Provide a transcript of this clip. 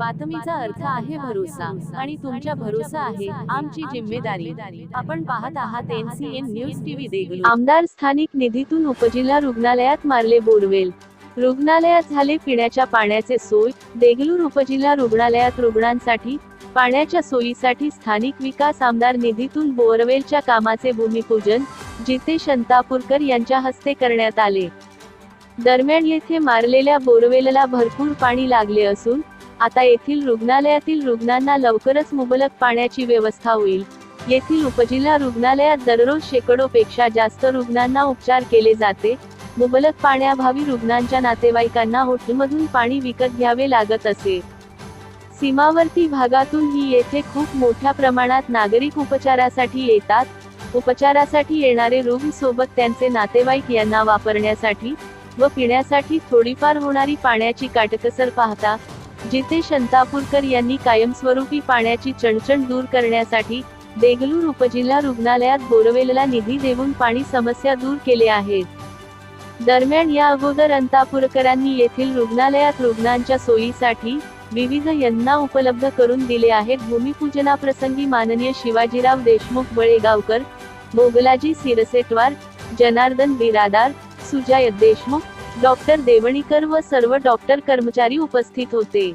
बातमीचा अर्थ आहे भरोसा आणि तुमच्या भरोसा आहे आमची जिम्मेदारी. आपण पाहत आहात एनसीएन न्यूज टीव्ही देगलूर. आमदार स्थानिक निधीतून उपजिल्हा रुग्णालयात मारले बोरवेल. रुग्णालयात झाले पिण्याच्या पाण्याचे सोय. देगलूर उपजिल्हा रुग्णालयात रुग्णांसाठी पाण्याच्या सोयीसाठी स्थानिक विकास आमदार निधीतून बोरवेलच्या कामाचे भूमिपूजन जितेश अंतापूरकर यांच्या हस्ते करण्यात आले. दरम्यान येथे मारलेल्या बोरवेलला भरपूर पाणी लागले असून आता येथील रुग्णालयातील रुग्णांना लवकरच मुबलक पाण्याची व्यवस्था होईल. येथील उपजिल्हा रुग्णालयात दररोज शेकडो पेक्षा जास्त रुग्णांना उपचार केले जाते. मुबलक पाण्याभावी रुग्णांच्या नातेवाईकांना हॉटेलमधून पाणी विकत घ्यावे लागत असे. सीमावर्ती भागातून ही येथे खूप मोठ्या प्रमाणात नागरिक उपचारासाठी येतात. उपचारासाठी येणारे रुग्ण सोबत त्यांचे नातेवाईक यांना वापरण्यासाठी व पिण्यासाठी थोडीफार होणारी पाण्याची काटकसर पाहता जिथे शंतापूरकर यांनी कायमस्वरूपी पाण्याची चणचण दूर करण्यासाठी देगलूर उपजिल्हा रुग्णालयात बोरवेलला निधी देऊन पाणी समस्या दूर केले आहेत. दरम्यान या अगोदर अंतापूरकरांनी येथील रुग्णालयात रुग्णांच्या सोयीसाठी विविध यंत्रणा उपलब्ध करून दिले आहेत. भूमिपूजनाप्रसंगी माननीय शिवाजीराव देशमुख बळेगावकर मोगलाजी सिरसेटवार जनार्दन बिरादार सुजाय देशमुख डॉक्टर देवणीकर व सर्व डॉक्टर कर्मचारी उपस्थित होते.